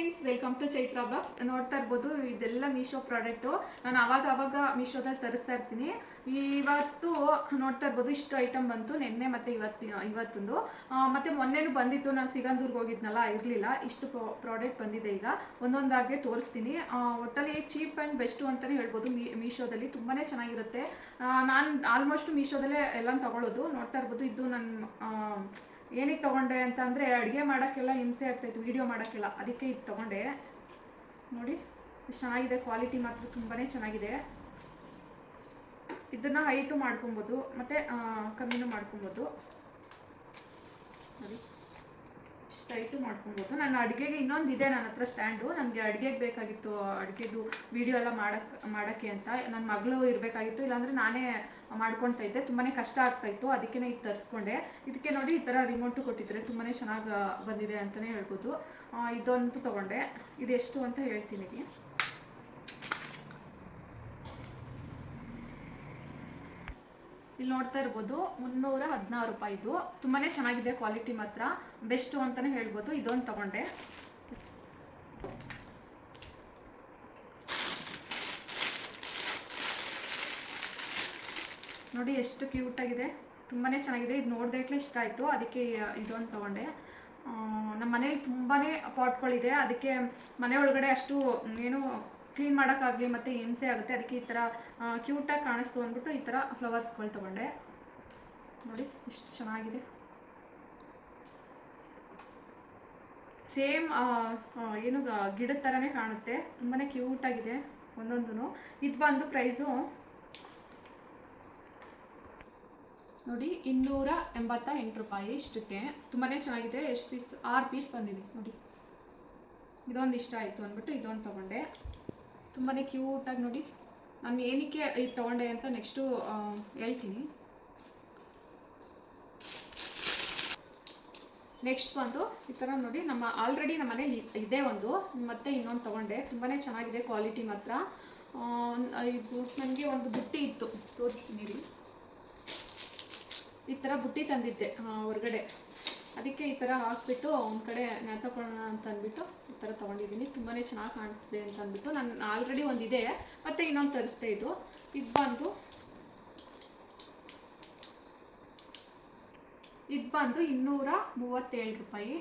Friends welcome to Chaitra blogs ನೋಡ್ತಾ ಇರ್ಬೋದು, ಇದೆಲ್ಲ ಮೀಶೋ ಪ್ರಾಡಕ್ಟು ನಾನು ಅವಾಗ ಅವಾಗ ಮೀಶೋದಲ್ಲಿ ತರಿಸ್ತಾ ಇರ್ತೀನಿ. ಇವತ್ತು ನೋಡ್ತಾ ಇರ್ಬೋದು, ಇಷ್ಟು ಐಟಮ್ ಬಂತು. ನಿನ್ನೆ ಮತ್ತೆ ಇವತ್ತು, ಇವತ್ತೊಂದು. ಮತ್ತು ಮೊನ್ನೆನೂ ಬಂದಿತ್ತು. ನಾನು ಸಿಗಂದೂರ್ಗೆ ಹೋಗಿದ್ನಲ್ಲ, ಇರಲಿಲ್ಲ. ಇಷ್ಟು ಪ್ರಾಡಕ್ಟ್ ಬಂದಿದೆ ಈಗ. ಒಂದೊಂದಾಗೆ ತೋರಿಸ್ತೀನಿ. ಒಟ್ಟಲ್ಲಿ ಚೀಪ್ ಆ್ಯಂಡ್ ಬೆಸ್ಟು ಅಂತಲೇ ಹೇಳ್ಬೋದು. ಮೀ ಮೀಶೋದಲ್ಲಿ ತುಂಬಾ ಚೆನ್ನಾಗಿರುತ್ತೆ. ನಾನು ಆಲ್ಮೋಸ್ಟ್ ಮೀಶೋದಲ್ಲೇ ಎಲ್ಲ ತಗೊಳ್ಳೋದು ನೋಡ್ತಾ ಇರ್ಬೋದು, ಇದು ನನ್ನ ಏನಕ್ಕೆ ತೊಗೊಂಡೆ ಅಂತ ಅಂದರೆ ಅಡುಗೆ ಮಾಡೋಕ್ಕೆಲ್ಲ ಹಿಂಸೆ ಆಗ್ತಾಯಿತ್ತು ವೀಡಿಯೋ ಮಾಡೋಕ್ಕೆಲ್ಲ. ಅದಕ್ಕೆ ಇದು ತೊಗೊಂಡೆ. ನೋಡಿ ಚೆನ್ನಾಗಿದೆ ಕ್ವಾಲಿಟಿ ಮಾತ್ರ ತುಂಬಾ ಚೆನ್ನಾಗಿದೆ. ಇದನ್ನು ಹೈಟು ಮಾಡ್ಕೊಬೋದು, ಮತ್ತು ಕಮ್ಮಿನೂ ಮಾಡ್ಕೊಬೋದು. ನೋಡಿ, ಇಷ್ಟು ಹೈಟು ಮಾಡ್ಕೊಬೋದು. ನಾನು ಅಡುಗೆಗೆ ಇನ್ನೊಂದು ಇದೆ ನನ್ನ ಹತ್ರ ಸ್ಟ್ಯಾಂಡು ನನಗೆ ಅಡುಗೆಗೆ ಬೇಕಾಗಿತ್ತು, ಅಡುಗೆದು ವೀಡಿಯೋ ಎಲ್ಲ ಮಾಡೋಕ್ಕೆ ಮಾಡೋಕ್ಕೆ ಅಂತ. ನನ್ನ ಮಗಳು ಇರಬೇಕಾಗಿತ್ತು, ಇಲ್ಲಾಂದರೆ ನಾನೇ ಮಾಡ್ಕೊತಾ ಇದ್ದೆ. ತುಂಬಾ ಕಷ್ಟ ಆಗ್ತಾಯಿತ್ತು ಅದಕ್ಕೆ ಇದು ತರಿಸ್ಕೊಂಡೆ. ಇದಕ್ಕೆ ನೋಡಿ ಈ ಥರ ರಿಮೋಟು ಕೊಟ್ಟಿದ್ದಾರೆ ತುಂಬಾ ಚೆನ್ನಾಗಿ ಬಂದಿದೆ ಅಂತಲೇ ಹೇಳ್ಬೋದು. ಇದಂತೂ ತೊಗೊಂಡೆ. ಇದು ಎಷ್ಟು ಅಂತ ಹೇಳ್ತೀನಿ. ಇಲ್ಲಿ. ನೋಡ್ತಾ ಇರ್ಬೋದು, ಮುನ್ನೂರ ಹದಿನಾರು ರೂಪಾಯಿದು ತುಂಬಾ ಚೆನ್ನಾಗಿದೆ ಕ್ವಾಲಿಟಿ ಮಾತ್ರ. ಬೆಸ್ಟು ಅಂತಲೇ ಹೇಳ್ಬೋದು. ಇದೊಂದು ತಗೊಂಡೆ. ನೋಡಿ ಎಷ್ಟು ಕ್ಯೂಟ್ ಆಗಿದೆ. ತುಂಬಾ ಚೆನ್ನಾಗಿದೆ. ಇದು ನೋಡ್ದಕ್ಲೆ ಇಷ್ಟ ಆಯಿತು. ಅದಕ್ಕೆ ಇದೊಂದು ತೊಗೊಂಡೆ. ನಮ್ಮ ಮನೇಲಿ ತುಂಬಾ ಪಾಟ್ಗಳಿದೆ. ಅದಕ್ಕೆ ಮನೆ ಒಳಗಡೆ ಅಷ್ಟು ಏನು ಕ್ಲೀನ್ ಮಾಡೋಕ್ಕಾಗಲಿ ಮತ್ತು ಹಿಂಸೆ ಆಗುತ್ತೆ. ಅದಕ್ಕೆ ಈ ಥರ ಕ್ಯೂಟಾಗಿ ಕಾಣಿಸ್ತು ಅಂದ್ಬಿಟ್ಟು ಈ ಥರ ಫ್ಲವರ್ಸ್ಗಳು ತೊಗೊಂಡೆ. ನೋಡಿ ಎಷ್ಟು ಚೆನ್ನಾಗಿದೆ. ಸೇಮ್ ಏನು ಗಿಡದ ಥರನೇ ಕಾಣುತ್ತೆ. ತುಂಬಾ ಕ್ಯೂಟಾಗಿದೆ ಒಂದೊಂದು ಇದು ಬಂದು ಪ್ರೈಸು ನೋಡಿ, ಇನ್ನೂರ ಎಂಬತ್ತ ಎಂಟು ರೂಪಾಯಿ ಇಷ್ಟಕ್ಕೆ. ತುಂಬಾ ಚೆನ್ನಾಗಿದೆ. ಎಷ್ಟು ಪೀಸ್ ಆರು ಪೀಸ್ ಬಂದಿದೆ. ನೋಡಿ. ಇದೊಂದು ಇಷ್ಟ ಆಯಿತು ಅಂದ್ಬಿಟ್ಟು ಇದೊಂದು ತೊಗೊಂಡೆ. ತುಂಬಾ ಕ್ಯೂಟಾಗಿ ನೋಡಿ. ನಾನು ಏನಕ್ಕೆ ಇದು ತೊಗೊಂಡೆ ಅಂತ ನೆಕ್ಸ್ಟು ಹೇಳ್ತೀನಿ. ನೆಕ್ಸ್ಟ್ ಬಂದು, ಈ ಥರ ನೋಡಿ, ನಮ್ಮ ಆಲ್ರೆಡಿ ನಮ್ಮ ಮನೇಲಿ ಇದೆ ಒಂದು. ಮತ್ತೆ ಇನ್ನೊಂದು ತೊಗೊಂಡೆ. ತುಂಬಾ ಚೆನ್ನಾಗಿದೆ ಕ್ವಾಲಿಟಿ ಮಾತ್ರ. ಇದು ನನಗೆ ಒಂದು ಬುಟ್ಟಿ ಇತ್ತು. ತೋರಿಸ್ತೀನಿ ಈ ಥರ ಬುಟ್ಟಿ ತಂದಿದ್ದೆ ಹೊರಗಡೆ. ಅದಕ್ಕೆ ಈ ಥರ ಹಾಕ್ಬಿಟ್ಟು ಒಂದು ಕಡೆ ನೇತಾಕೊಳ್ಳೋಣ ಅಂತ ಅಂದ್ಬಿಟ್ಟು ಈ ಥರ ತೊಗೊಂಡಿದ್ದೀನಿ. ತುಂಬಾ ಚೆನ್ನಾಗಿ ಕಾಣ್ತಿದೆ ಅಂತ ಅಂದ್ಬಿಟ್ಟು ನಾನು ಆಲ್ರೆಡಿ ಒಂದಿದೆ, ಮತ್ತು ಇನ್ನೊಂದು ತರಿಸ್ದೆ ಇದು. ಇದು ಬಂದು ಇದು ಬಂದು ಇನ್ನೂರ ಮೂವತ್ತೇಳು ರೂಪಾಯಿ.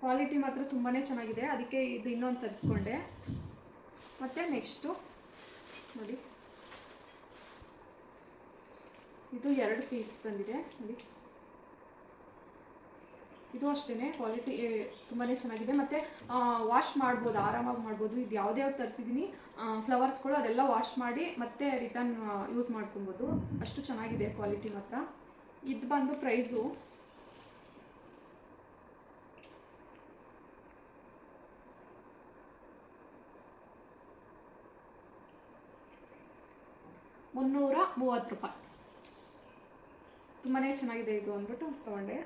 ಕ್ವಾಲಿಟಿ ಮಾತ್ರ ತುಂಬಾ ಚೆನ್ನಾಗಿದೆ, ಅದಕ್ಕೆ ಇದು ಇನ್ನೊಂದು ತರಿಸ್ಕೊಂಡೆ. ಮತ್ತು ನೆಕ್ಸ್ಟು, ನೋಡಿ. ಇದು ಎರಡು ಪೀಸ್ ಬಂದಿದೆ, ನೋಡಿ. ಇದು ಅಷ್ಟೇ ಕ್ವಾಲಿಟಿ ತುಂಬಾ ಚೆನ್ನಾಗಿದೆ. ಮತ್ತು ವಾಶ್ ಮಾಡ್ಬೋದು, ಆರಾಮಾಗಿ ಮಾಡ್ಬೋದು. ಇದು ಯಾವುದೇ ತರಿಸಿದ್ದೀನಿ ಫ್ಲವರ್ಸ್ಗಳು ಅದೆಲ್ಲ ವಾಶ್ ಮಾಡಿ, ಮತ್ತೆ ರಿಟರ್ನ್ ಯೂಸ್ ಮಾಡ್ಕೊಬೋದು. ಅಷ್ಟು ಚೆನ್ನಾಗಿದೆ ಕ್ವಾಲಿಟಿ ಮಾತ್ರ. ಇದು ಬಂದು ಪ್ರೈಸು ಮುನ್ನೂರ ಮೂವತ್ತು ರೂಪಾಯಿ. ತುಂಬಾ ಚೆನ್ನಾಗಿದೆ ಇದು ಅಂದ್ಬಿಟ್ಟು ತೊಗೊಂಡೆ.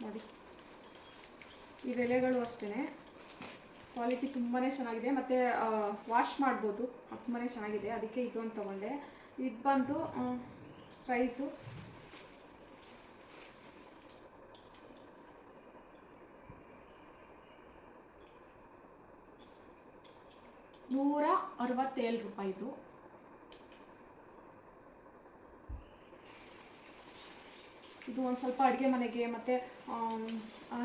ನೋಡಿ. ಈ ಎಲೆಗಳು ಅಷ್ಟೇ ಕ್ವಾಲಿಟಿ ತುಂಬಾ ಚೆನ್ನಾಗಿದೆ. ಮತ್ತು ವಾಶ್ ಮಾಡ್ಬೋದು. ತುಂಬಾ ಚೆನ್ನಾಗಿದೆ. ಅದಕ್ಕೆ ಇದೊಂದು ತೊಗೊಂಡೆ. ಇದು ಬಂದು ಪ್ರೈಸು ನೂರ ಅರವತ್ತೇಳು ರೂಪಾಯಿದು. ಇದು ಒಂದು ಸ್ವಲ್ಪ ಅಡುಗೆ ಮನೆಗೆ ಮತ್ತು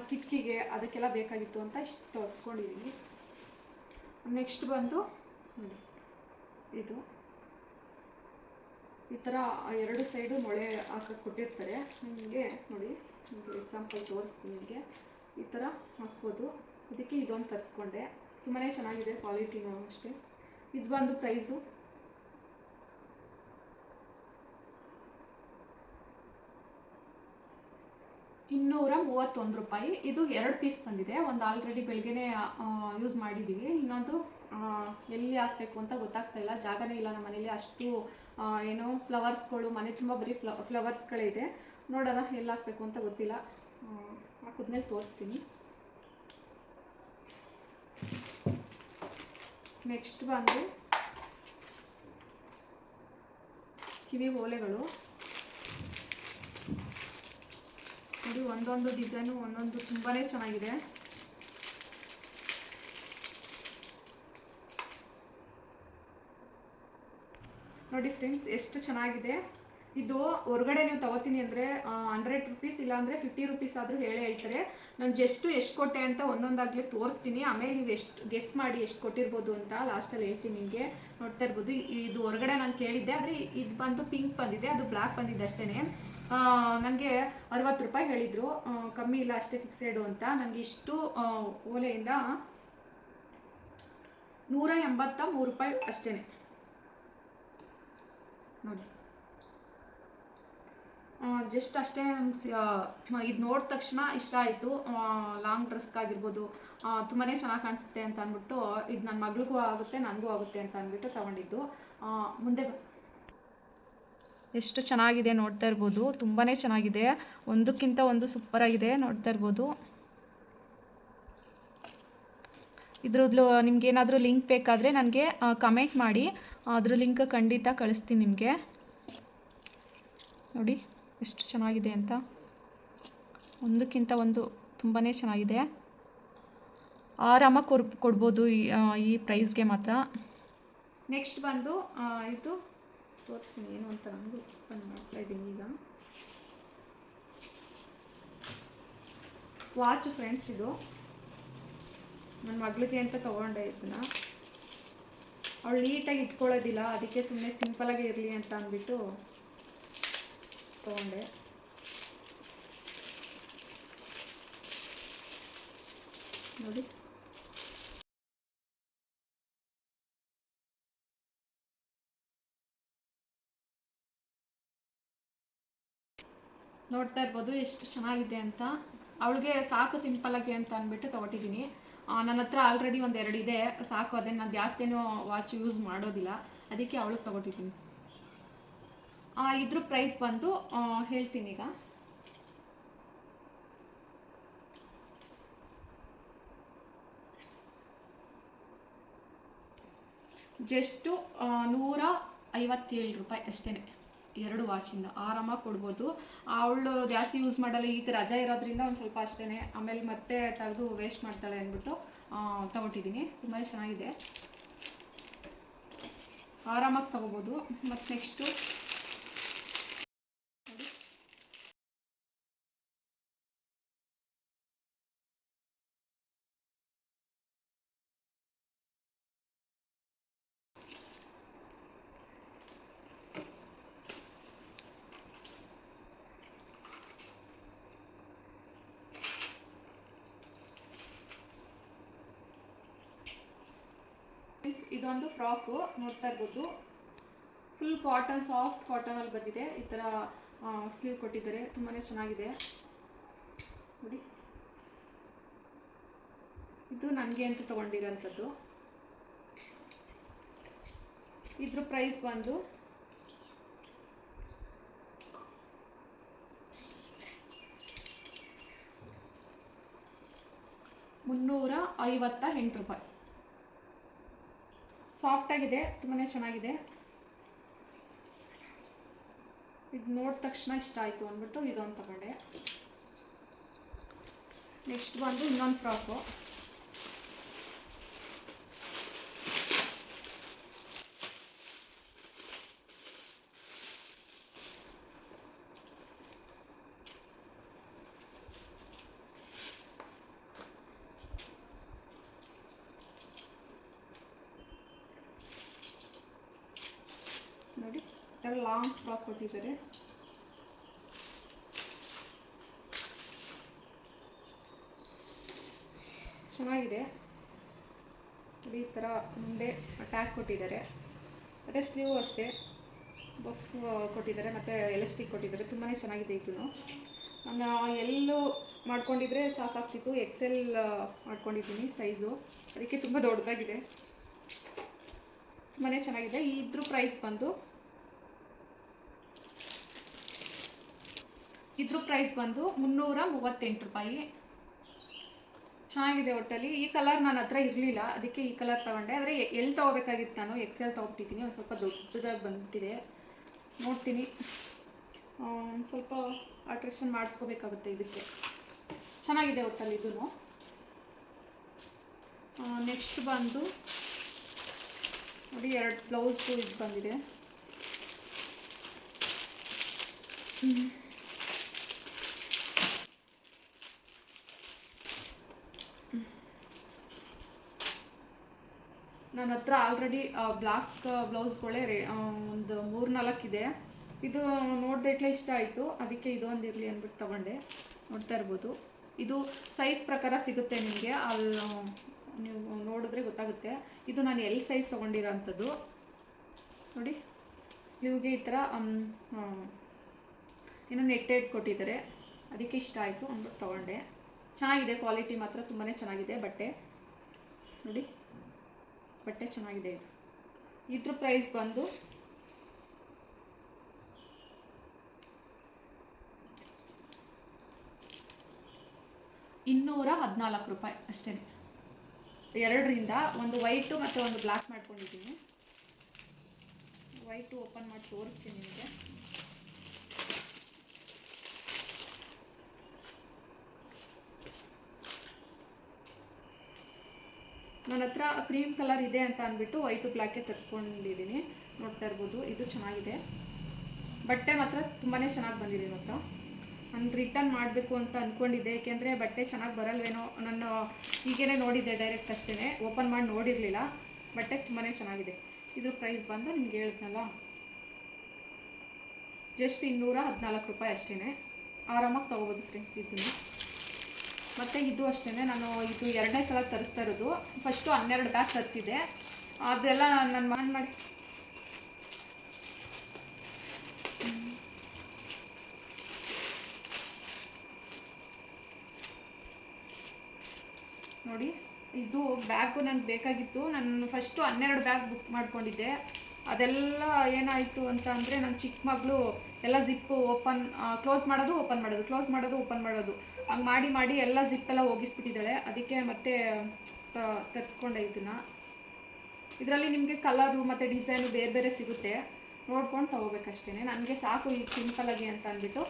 ಕಿಟಕಿಗೆ ಅದಕ್ಕೆಲ್ಲ ಬೇಕಾಗಿತ್ತು ಅಂತ ಇಷ್ಟು ತೋರಿಸ್ಕೊಂಡಿದ್ದೀನಿ ನೆಕ್ಸ್ಟ್ ಬಂದು ಇದು. ಈ ಥರ ಎರಡು ಸೈಡು ಮೊಳೆ ಹಾಕಕ್ಕೆ ಕೊಟ್ಟಿರ್ತಾರೆ. ನಿಮಗೆ ನೋಡಿ ಎಕ್ಸಾಂಪಲ್ ತೋರಿಸ್ತೀನಿ ನಿಮಗೆ. ಈ ಥರ ಹಾಕ್ಬೋದು. ಇದಕ್ಕೆ ಇದೊಂದು ತರಿಸ್ಕೊಂಡೆ. ತುಂಬಾ ಚೆನ್ನಾಗಿದೆ ಕ್ವಾಲಿಟಿನೂ ಅಷ್ಟೇ. ಇದು ಬಂದು ಪ್ರೈಸು ಇನ್ನೂರ ಮೂವತ್ತೊಂದು ರೂಪಾಯಿ. ಇದು ಎರಡು ಪೀಸ್ ಬಂದಿದೆ. ಒಂದು ಆಲ್ರೆಡಿ ಬೆಳಗ್ಗೆನೇ ಯೂಸ್ ಮಾಡಿದ್ದೀವಿ ಇನ್ನೊಂದು ಎಲ್ಲಿ ಹಾಕಬೇಕು ಅಂತ ಗೊತ್ತಾಗ್ತಾ ಇಲ್ಲ. ಜಾಗನೇ ಇಲ್ಲ ನಮ್ಮ ಮನೇಲಿ. ಅಷ್ಟು ಏನು ಫ್ಲವರ್ಸ್ಗಳು ಮನೆ ತುಂಬ ಬರೀ ಫ್ಲ ಫ್ಲವರ್ಸ್ಗಳೇ ಇದೆ. ನೋಡೋಣ ಎಲ್ಲಿ ಹಾಕಬೇಕು ಅಂತ ಗೊತ್ತಿಲ್ಲ. ಹಾಕಿದ್ಮೇಲೆ ತೋರಿಸ್ತೀನಿ. ನೆಕ್ಸ್ಟ್ ಬಂದು ಕಿವಿ ಓಲೆಗಳು. ನೋಡಿ ಒಂದೊಂದು ಡಿಸೈನು, ಒಂದೊಂದು ತುಂಬಾ ಚೆನ್ನಾಗಿದೆ. ನೋಡಿ ಫ್ರೆಂಡ್ಸ್ ಎಷ್ಟು ಚೆನ್ನಾಗಿದೆ. ಇದು ಹೊರಗಡೆ ನೀವು ತಗೋತೀನಿ ಅಂದರೆ ಹಂಡ್ರೆಡ್ ರುಪೀಸ್ ಇಲ್ಲಾಂದರೆ ಫಿಫ್ಟಿ ರುಪೀಸ್ ಆದರೂ ಹೇಳೇ ಹೇಳ್ತಾರೆ. ನಾನು ಜಸ್ಟು ಎಷ್ಟು ಕೊಟ್ಟೆ ಅಂತ ಒಂದೊಂದಾಗಲಿ ತೋರಿಸ್ತೀನಿ. ಆಮೇಲೆ ನೀವು ಎಷ್ಟು ಗೆಸ್ ಮಾಡಿ ಎಷ್ಟು ಕೊಟ್ಟಿರ್ಬೋದು ಅಂತ ಲಾಸ್ಟಲ್ಲಿ ಹೇಳ್ತೀನಿ ನಿಮಗೆ. ನೋಡ್ತಾ ಇರ್ಬೋದು. ಇದು ಹೊರಗಡೆ ನಾನು ಕೇಳಿದ್ದೆ, ಆದರೆ ಇದು ಬಂದು ಪಿಂಕ್ ಬಂದಿದೆ, ಅದು ಬ್ಲ್ಯಾಕ್ ಬಂದಿದೆ ಅಷ್ಟೇ ನನಗೆ ಅರವತ್ತು ರೂಪಾಯಿ ಹೇಳಿದರು. ಕಮ್ಮಿ ಇಲ್ಲ, ಅಷ್ಟೇ ಫಿಕ್ಸೆಡು ಅಂತ. ನನಗೆ ಇಷ್ಟು ಓಲೆಯಿಂದ ನೂರ ಎಂಬತ್ತ ಮೂರು ರೂಪಾಯಿ ಅಷ್ಟೇ ನೋಡಿ. ಜಸ್ಟ್ ಅಷ್ಟೇ ನಂಗೆ ಇದು ನೋಡಿದ ತಕ್ಷಣ ಇಷ್ಟ ಆಯಿತು. ಲಾಂಗ್ ಡ್ರೆಸ್ಗಾಗಿರ್ಬೋದು ತುಂಬಾ ಚೆನ್ನಾಗಿ ಕಾಣಿಸುತ್ತೆ ಅಂತ ಅಂದ್ಬಿಟ್ಟು, ಇದು ನನ್ನ ಮಗಳಿಗೂ ಆಗುತ್ತೆ, ನನಗೂ ಆಗುತ್ತೆ ಅಂತ ಅಂದ್ಬಿಟ್ಟು ತೊಗೊಂಡಿದ್ದು. ಮುಂದೆ ಎಷ್ಟು ಚೆನ್ನಾಗಿದೆ ನೋಡ್ತಾ ಇರ್ಬೋದು. ತುಂಬಾ ಚೆನ್ನಾಗಿದೆ. ಒಂದಕ್ಕಿಂತ ಒಂದು ಸೂಪರಾಗಿದೆ ನೋಡ್ತಾ ಇರ್ಬೋದು. ಇದ್ರದ್ದು ನಿಮ್ಗೆ ಏನಾದರೂ ಲಿಂಕ್ ಬೇಕಾದರೆ ನನಗೆ ಕಮೆಂಟ್ ಮಾಡಿ. ಅದ್ರ ಲಿಂಕ್ ಖಂಡಿತ ಕಳಿಸ್ತೀನಿ ನಿಮಗೆ. ನೋಡಿ, ಎಷ್ಟು ಚೆನ್ನಾಗಿದೆ ಅಂತ. ಒಂದಕ್ಕಿಂತ ಒಂದು ತುಂಬಾ ಚೆನ್ನಾಗಿದೆ. ಆರಾಮಾಗಿ ಕೊಡ್, ಕೊಡ್ಬೋದು ಈ ಈ ಪ್ರೈಸ್ಗೆ ಮಾತ್ರ. ನೆಕ್ಸ್ಟ್ ಬಂದು ಇದು ತೋರಿಸ್ತೀನಿ, ಏನು ಅಂತ ನನಗೂ ಓಪನ್ ಮಾಡ್ತಾ ಇದ್ದೀನಿ ಈಗ. ವಾಚ್ ಫ್ರೆಂಡ್ಸ್ ಇದು. ನನ್ನ ಮಗಳಿಗೆ ಅಂತ ತೊಗೊಂಡೆ ಇದನ್ನ. ಅವಳು ನೀಟಾಗಿ ಇಟ್ಕೊಳ್ಳೋದಿಲ್ಲ, ಅದಕ್ಕೆ ಸುಮ್ಮನೆ ಸಿಂಪಲಾಗಿ ಇರಲಿ ಅಂತ ಅಂದ್ಬಿಟ್ಟು ತೊಗೊಂಡೆ. ನೋಡಿ. ನೋಡ್ತಾ ಇರ್ಬೋದು ಎಷ್ಟು ಚೆನ್ನಾಗಿದೆ ಅಂತ. ಅವಳಿಗೆ ಸಾಕು ಸಿಂಪಲಾಗಿ ಅಂತ ಅಂದ್ಬಿಟ್ಟು ತೊಗೊಟ್ಟಿದ್ದೀನಿ. ನನ್ನ ಹತ್ರ ಆಲ್ರೆಡಿ ಒಂದು ಎರಡು ಇದೆ. ಸಾಕು, ಅದೇ ನಾನು ಜಾಸ್ತಿ ಏನೂ ವಾಚ್ ಯೂಸ್ ಮಾಡೋದಿಲ್ಲ. ಅದಕ್ಕೆ ಅವಳಿಗೆ ತೊಗೊಟ್ಟಿದ್ದೀನಿ. ಇದ್ರ ಪ್ರೈಸ್ ಬಂದು ಹೇಳ್ತೀನಿ ಈಗ. ಜಸ್ಟು ನೂರ ಐವತ್ತೇಳು ರೂಪಾಯಿ ಅಷ್ಟೇ ಎರಡು ವಾಚಿಂದ ಆರಾಮಾಗಿ ಕೊಡ್ಬೋದು. ಅವಳು ಜಾಸ್ತಿ ಯೂಸ್ ಮಾಡಲ್ಲ, ಈಗ ರಜಾ ಇರೋದ್ರಿಂದ ಒಂದು ಸ್ವಲ್ಪ ಅಷ್ಟೇ ಆಮೇಲೆ ಮತ್ತೆ ತೆಗೆದು ವೇಸ್ಟ್ ಮಾಡ್ತಾಳೆ ಅಂದ್ಬಿಟ್ಟು ತೊಗೊಂಡಿದ್ದೀನಿ. ತುಂಬ ಚೆನ್ನಾಗಿದೆ. ಆರಾಮಾಗಿ ತೊಗೋಬೋದು. ಮತ್ತು ನೆಕ್ಸ್ಟು ಇದೊಂದು ಫ್ರಾಕು, ನೋಡ್ತಾ ಇರ್ಬೋದು. ಫುಲ್ ಕಾಟನ್ ಸಾಫ್ಟ್ ಕಾಟನಲ್ಲಿ ಬಂದಿದೆ. ಈ ಥರ ಸ್ಲೀವ್ ಕೊಟ್ಟಿದ್ದಾರೆ. ತುಂಬಾ ಚೆನ್ನಾಗಿದೆ. ನೋಡಿ. ಇದು ನನಗೆ ಅಂತ ತೊಗೊಂಡಿರೋಂಥದ್ದು. ಇದ್ರ ಪ್ರೈಸ್ ಬಂದು ಮುನ್ನೂರ ಐವತ್ತ ಎಂಟು ರೂಪಾಯಿ. ಸಾಫ್ಟ್ ಆಗಿದೆ ತುಂಬಾ ಚೆನ್ನಾಗಿದೆ. ಇದು ನೋಡಿದ ತಕ್ಷಣ ಇಷ್ಟ ಆಯಿತು ಅಂದ್ಬಿಟ್ಟು ಇದೊಂದು ತಗೊಂಡೆ. ನೆಕ್ಸ್ಟ್ ಬಂದು ಇನ್ನೊಂದು ಫ್ರಾಕು ನೋಡಿ ಎಲ್ಲ ಲಾಂಗ್ ಕೊಟ್ಟಿದ್ದಾರೆ ಚೆನ್ನಾಗಿದೆ. ಈ ಥರ ಮುಂದೆ ಅಟ್ಯಾಕ್ ಕೊಟ್ಟಿದ್ದಾರೆ. ಮತ್ತು ಸ್ಲೀವ್ ಅಷ್ಟೇ. ಬಫ್ ಕೊಟ್ಟಿದ್ದಾರೆ, ಮತ್ತು ಎಲೆಸ್ಟಿಕ್ ಕೊಟ್ಟಿದ್ದಾರೆ. ತುಂಬಾ ಚೆನ್ನಾಗಿದೆ ಇದನ್ನು. ನಾನು ಎಲ್ಲೂ ಮಾಡ್ಕೊಂಡಿದ್ರೆ ಸಾಕಾಗ್ತಿತ್ತು. ಎಕ್ಸೆಲ್ ಮಾಡ್ಕೊಂಡಿದ್ದೀನಿ ಸೈಜು ಅದಕ್ಕೆ ತುಂಬ ದೊಡ್ಡದಾಗಿದೆ. ತುಂಬಾ ಚೆನ್ನಾಗಿದೆ. ಇದ್ರ ಪ್ರೈಸ್ ಬಂದು ಇದ್ರ ಪ್ರೈಸ್ ಬಂದು ಮುನ್ನೂರ ಮೂವತ್ತೆಂಟು ರೂಪಾಯಿ. ಚೆನ್ನಾಗಿದೆ ಒಟ್ಟಲ್ಲಿ. ಈ ಕಲರ್ ನನ್ನ ಹತ್ರ ಇರಲಿಲ್ಲ. ಅದಕ್ಕೆ ಈ ಕಲರ್ ತಗೊಂಡೆ. ಆದರೆ ಎಲ್ಲಿ ತೊಗೋಬೇಕಾಗಿತ್ತು ನಾನು? ಎಕ್ಸೆಲ್ ತೊಗೊಬಿಟ್ಟಿದ್ದೀನಿ. ಒಂದು ಸ್ವಲ್ಪ ದೊಡ್ಡದಾಗಿ ಬಂದ್ಬಿಟ್ಟಿದೆ. ನೋಡ್ತೀನಿ. ಸ್ವಲ್ಪ ಆಲ್ಟ್ರೇಷನ್ ಮಾಡಿಸ್ಕೋಬೇಕಾಗುತ್ತೆ ಇದಕ್ಕೆ. ಚೆನ್ನಾಗಿದೆ ಒಟ್ಟಲ್ಲಿ ಇದೂ ನೆಕ್ಸ್ಟ್ ಬಂದು ನೋಡಿ ಎರಡು ಬ್ಲೌಸು ಇದು ಬಂದಿದೆ. ನನ್ನ ಹತ್ರ ಆಲ್ರೆಡಿ ಬ್ಲಾಕ್ ಬ್ಲೌಸ್ಗಳೇ ರೇ ಒಂದು ಮೂರು ನಾಲ್ಕು ಇದೆ ಇದು ನೋಡ್ದಟ್ಲೆ ಇಷ್ಟ ಆಯಿತು. ಅದಕ್ಕೆ ಇದೊಂದು ಇರಲಿ ಅಂದ್ಬಿಟ್ಟು ತಗೊಂಡೆ. ನೋಡ್ತಾ ಇರ್ಬೋದು. ಇದು ಸೈಜ್ ಪ್ರಕಾರ ಸಿಗುತ್ತೆ ನಿಮಗೆ. ಅಲ್ಲಿ ನೀವು ನೋಡಿದ್ರೆ ಗೊತ್ತಾಗುತ್ತೆ. ಇದು ನಾನು ಎಲ್ ಸೈಜ್ ತೊಗೊಂಡಿರೋ ಅಂಥದ್ದು ನೋಡಿ, ಸ್ಲೀವ್ಗೆ ಈ ಥರ ಏನೋ ನೆಟ್ಟೆಡ್ ಕೊಟ್ಟಿದ್ದಾರೆ. ಅದಕ್ಕೆ ಇಷ್ಟ ಆಯಿತು ಅಂದ್ಬಿಟ್ಟು ತೊಗೊಂಡೆ. ಚೆನ್ನಾಗಿದೆ, ಕ್ವಾಲಿಟಿ ಮಾತ್ರ ತುಂಬಾ ಚೆನ್ನಾಗಿದೆ ಬಟ್ಟೆ. ನೋಡಿ. ಬಟ್ಟೆ ಚೆನ್ನಾಗಿದೆ. ಇದು ಇದ್ರ ಪ್ರೈಸ್ ಬಂದು ಇನ್ನೂರ ಹದಿನಾಲ್ಕು ರೂಪಾಯಿ ಅಷ್ಟೇ. ಎರಡರಿಂದ ಒಂದು ವೈಟು ಮತ್ತು ಒಂದು ಬ್ಲ್ಯಾಕ್ ಮಾಡ್ಕೊಂಡಿದ್ದೀನಿ. ವೈಟು ಓಪನ್ ಮಾಡಿ ತೋರಿಸ್ತೀನಿ ನಿಮಗೆ. ನನ್ನ ಹತ್ರ ಕ್ರೀಮ್ ಕಲರ್ ಇದೆ ಅಂತ ಅಂದ್ಬಿಟ್ಟು ವೈಟು ಬ್ಲ್ಯಾಕೆ ತರಿಸ್ಕೊಂಡಿದ್ದೀನಿ. ನೋಡ್ತಾ ಇರ್ಬೋದು, ಇದು ಚೆನ್ನಾಗಿದೆ. ಬಟ್ಟೆ ಮಾತ್ರ ತುಂಬಾ ಚೆನ್ನಾಗಿ ಬಂದಿದೆ ನಿಮ್ಮ ಹತ್ರ. ನಾನು ರಿಟರ್ನ್ ಮಾಡಬೇಕು ಅಂತ ಅಂದ್ಕೊಂಡಿದ್ದೆ ಏಕೆಂದರೆ ಬಟ್ಟೆ ಚೆನ್ನಾಗಿ ಬರಲ್ವೇನೋ ನಾನು ಹೀಗೇ ನೋಡಿದ್ದೆ ಡೈರೆಕ್ಟ್ ಅಷ್ಟೇ ಓಪನ್ ಮಾಡಿ ನೋಡಿರಲಿಲ್ಲ, ಬಟ್ಟೆ ತುಂಬಾ ಚೆನ್ನಾಗಿದೆ. ಇದ್ರ ಪ್ರೈಸ್ ಬಂದು ನಿಮ್ಗೆ ಹೇಳಿದ್ನಲ್ಲ? ಜಸ್ಟ್ ಇನ್ನೂರ ಹದಿನಾಲ್ಕು ರೂಪಾಯಿ ಅಷ್ಟೇ ಆರಾಮಾಗಿ ತೊಗೋಬೋದು ಫ್ರೆಂಡ್ಸ್ ಇದನ್ನು. ಮತ್ತು ಇದು ಅಷ್ಟೇ ನಾನು ಇದು ಎರಡನೇ ಸಲ ತರಿಸ್ತಾ ಇರೋದು. ಫಸ್ಟು ಹನ್ನೆರಡು ಬ್ಯಾಗ್ ತರಿಸಿದೆ ಅದೆಲ್ಲ ನಾನು ಮಾನ್ ಮಾಡಿ. ನೋಡಿ, ಇದು ಬ್ಯಾಗು ನನಗೆ ಬೇಕಾಗಿತ್ತು. ನಾನು ಫಸ್ಟು ಹನ್ನೆರಡು ಬ್ಯಾಗ್ ಬುಕ್ ಮಾಡ್ಕೊಂಡಿದ್ದೆ. ಅದೆಲ್ಲ ಏನಾಯಿತು ಅಂತ ಅಂದರೆ ನನ್ನ ಚಿಕ್ಕ ಮಗಳು ಎಲ್ಲ ಜಿಪ್ಪು ಓಪನ್ ಕ್ಲೋಸ್ ಮಾಡೋದು ಓಪನ್ ಮಾಡೋದು ಕ್ಲೋಸ್ ಮಾಡೋದು ಓಪನ್ ಮಾಡೋದು. ಹಂಗೆ ಮಾಡಿ ಮಾಡಿ ಎಲ್ಲ ಜಿಪ್ಪೆಲ್ಲ ಹೋಗಿಸ್ಬಿಟ್ಟಿದ್ದಾಳೆ. ಅದಕ್ಕೆ ಮತ್ತೆ ತರಿಸ್ಕೊಂಡೆ ಇದನ್ನು. ಇದರಲ್ಲಿ ನಿಮಗೆ ಕಲರು ಮತ್ತು ಡಿಸೈನು ಬೇರೆ ಬೇರೆ ಸಿಗುತ್ತೆ. ನೋಡ್ಕೊಂಡು ತೊಗೋಬೇಕಷ್ಟೇ ನನಗೆ ಸಾಕು ಈ ಸಿಂಪಲಾಗಿ ಅಂತ ಅಂದ್ಬಿಟ್ಟು.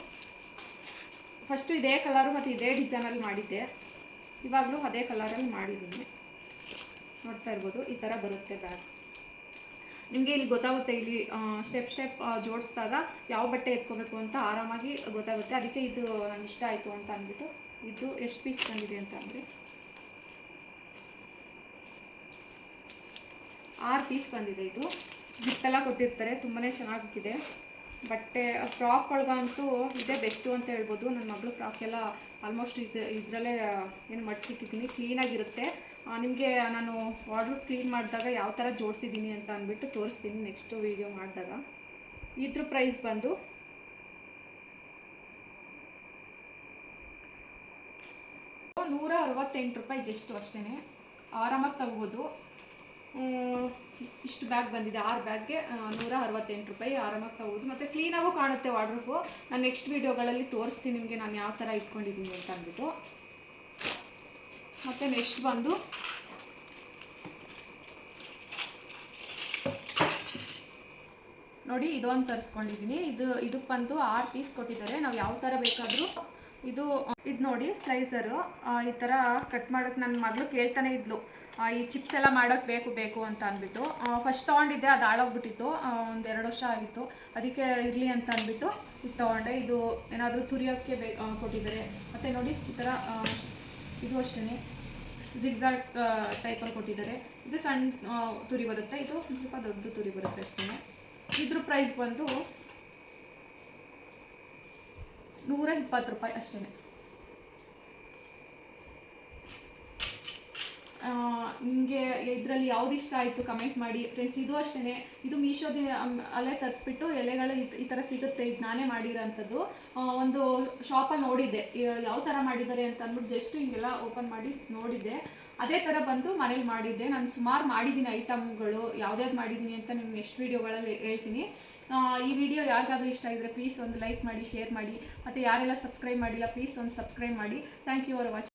ಫಸ್ಟು ಇದೇ ಕಲರು ಮತ್ತು ಇದೇ ಡಿಸೈನಲ್ಲಿ ಮಾಡಿದ್ದೆ. ಇವಾಗಲೂ ಅದೇ ಕಲರಲ್ಲಿ ಮಾಡಿದ್ದೀನಿ. ನೋಡ್ತಾ ಇರ್ಬೋದು. ಈ ಥರ ಬರುತ್ತೆ ಬ್ಯಾಗ್. ನಿಮಗೆ ಇಲ್ಲಿ ಗೊತ್ತಾಗುತ್ತೆ, ಇಲ್ಲಿ ಸ್ಟೆಪ್ ಸ್ಟೆಪ್ ಜೋಡಿಸಿದಾಗ ಯಾವ ಬಟ್ಟೆ ಎತ್ಕೋಬೇಕು ಅಂತ ಆರಾಮಾಗಿ ಗೊತ್ತಾಗುತ್ತೆ. ಅದಕ್ಕೆ ಇದು ನನಗೆ ಇಷ್ಟ ಆಯಿತು ಅಂತ ಅಂದ್ಬಿಟ್ಟು, ಇದು ಎಷ್ಟು ಪೀಸ್ ಬಂದಿದೆ ಅಂತ ಅಂದರೆ? ಆರು ಪೀಸ್ ಬಂದಿದೆ ಇದು. ಜಿಪ್ಪೆಲ್ಲ ಕೊಟ್ಟಿರ್ತಾರೆ ತುಂಬಾ ಚೆನ್ನಾಗಿದೆ ಬಟ್ಟೆ ಫ್ರಾಕ್ ಒಳಗಂತೂ ಇದೇ ಬೆಸ್ಟು ಅಂತ ಹೇಳ್ಬೋದು. ನನ್ನ ಮಗಳು ಫ್ರಾಕ್ ಎಲ್ಲ ಆಲ್ಮೋಸ್ಟ್ ಇದು, ಇದರಲ್ಲೇ ಏನು ಮಡಿಸಿಟ್ಟಿದ್ದೀನಿ. ಕ್ಲೀನಾಗಿರುತ್ತೆ ನಿಮಗೆ ನಾನು ವಾರ್ಡ್ರೋಬ್ ಕ್ಲೀನ್ ಮಾಡಿದಾಗ ಯಾವ ಥರ ಜೋಡಿಸಿದ್ದೀನಿ ಅಂತ ಅಂದ್ಬಿಟ್ಟು ತೋರಿಸ್ತೀನಿ ನೆಕ್ಸ್ಟು ವೀಡಿಯೋ ಮಾಡಿದಾಗ. ಇದ್ರ ಪ್ರೈಸ್ ಬಂದು ನೂರ ಅರವತ್ತೆಂಟು ರೂಪಾಯಿ ಜಸ್ಟ್ ಅಷ್ಟೇ ಆರಾಮಾಗಿ ತಗೋಬೋದು. ಇಷ್ಟು ಬ್ಯಾಗ್ ಬಂದಿದೆ. ಆರು ಬ್ಯಾಗ್ಗೆ ನೂರ ಅರವತ್ತೆಂಟು ರೂಪಾಯಿ ಆರಾಮಾಗಿ ತಗೋಬೋದು. ಮತ್ತು ಕ್ಲೀನಾಗೂ ಕಾಣುತ್ತೆ ವಾರ್ಡ್ರೂಫು ನಾನು ನೆಕ್ಸ್ಟ್ ವೀಡಿಯೋಗಳಲ್ಲಿ ತೋರಿಸ್ತೀನಿ ನಿಮಗೆ ನಾನು ಯಾವ ಥರ ಇಟ್ಕೊಂಡಿದ್ದೀನಿ ಅಂತ ಅಂದ್ಬಿಟ್ಟು. ಮತ್ತು ನೆಕ್ಸ್ಟ್ ಬಂದು ನೋಡಿ ಇದೊಂದು ತರಿಸ್ಕೊಂಡಿದ್ದೀನಿ ಇದು ಇದಕ್ಕೆ ಬಂದು ಆರು ಪೀಸ್ ಕೊಟ್ಟಿದ್ದಾರೆ. ನಾವು ಯಾವ ಥರ ಬೇಕಾದರೂ ಇದು ಇದು ನೋಡಿ ಸ್ಲೈಸರು ಈ ಥರ ಕಟ್ ಮಾಡೋಕ್ಕೆ ನನ್ನ ಮಗಳು ಕೇಳ್ತಾನೆ ಇದ್ಲು. ಈ ಚಿಪ್ಸ್ ಎಲ್ಲ ಮಾಡೋಕ್ಕೆ ಬೇಕು ಬೇಕು ಅಂತ ಅಂದ್ಬಿಟ್ಟು ಫಸ್ಟ್ ತೊಗೊಂಡಿದ್ದೆ ಅದು ಹಾಳೋಗ್ಬಿಟ್ಟಿತ್ತು. ಒಂದು ಎರಡು ವರ್ಷ ಆಗಿತ್ತು. ಅದಕ್ಕೆ ಇರಲಿ ಅಂತ ಅಂದ್ಬಿಟ್ಟು ಇದು ತೊಗೊಂಡೆ. ಇದು ಏನಾದರೂ ತುರಿಯೋಕ್ಕೆ ಬೇ ಕೊಟ್ಟಿದ್ದಾರೆ. ಮತ್ತು ನೋಡಿ ಈ ಥರ ಇದು ಅಷ್ಟೇ ಜಿಗ್ಜಾಗ್ ಟೈಪಲ್ಲಿ ಕೊಟ್ಟಿದ್ದಾರೆ. ಇದು ಸಣ್ಣ ತುರಿ ಬರುತ್ತೆ. ಇದು ಸ್ವಲ್ಪ ದೊಡ್ಡ ತುರಿ ಬರುತ್ತೆ ಅಷ್ಟೇ. ಇದ್ರ ಪ್ರೈಸ್ ಬಂದು ನೂರ ಇಪ್ಪತ್ತು ರೂಪಾಯಿ ಅಷ್ಟೇ ನಿಮಗೆ ಇದರಲ್ಲಿ ಯಾವ್ದು ಇಷ್ಟ ಆಯಿತು? ಕಮೆಂಟ್ ಮಾಡಿ. ಫ್ರೆಂಡ್ಸ್ ಇದು ಅಷ್ಟೇ ಇದು ಮೀಶೋದ ಅಲ್ಲೇ ತರಿಸ್ಬಿಟ್ಟು ಎಲೆಗಳು ಈ- ಥರ ಸಿಗುತ್ತೆ. ಇದು ನಾನೇ ಮಾಡಿರೋಂಥದ್ದು. ಒಂದು ಶಾಪಲ್ಲಿ ನೋಡಿದ್ದೆ. ಯಾವ ಥರ ಮಾಡಿದ್ದಾರೆ ಅಂತ ಅಂದ್ಬಿಟ್ಟು ಜಸ್ಟ್ ಹಿಂಗೆಲ್ಲ ಓಪನ್ ಮಾಡಿ ನೋಡಿದ್ದೆ. ಅದೇ ಥರ ಬಂದು ಮನೇಲಿ ಮಾಡಿದ್ದೆ. ನಾನು ಸುಮಾರು ಮಾಡಿದ್ದೀನಿ ಐಟಮ್ಗಳು. ಯಾವ್ದ್ಯಾವ್ದು ಮಾಡಿದ್ದೀನಿ ಅಂತ ನಿಮ್ಗೆ ನೆಕ್ಸ್ಟ್ ವೀಡಿಯೋಗಳಲ್ಲಿ ಹೇಳ್ತೀನಿ. ಈ ವಿಡಿಯೋ ಯಾರಿಗಾದ್ರೂ ಇಷ್ಟ ಆಗಿದ್ರೆ ಪ್ಲೀಸ್ ಒಂದು ಲೈಕ್ ಮಾಡಿ ಶೇರ್ ಮಾಡಿ. ಮತ್ತು ಯಾರೆಲ್ಲ ಸಬ್ಸ್ಕ್ರೈಬ್ ಮಾಡಿಲ್ಲ ಪ್ಲೀಸ್ ಒಂದು ಸಬ್ಸ್ಕ್ರೈಬ್ ಮಾಡಿ. Thank you for watching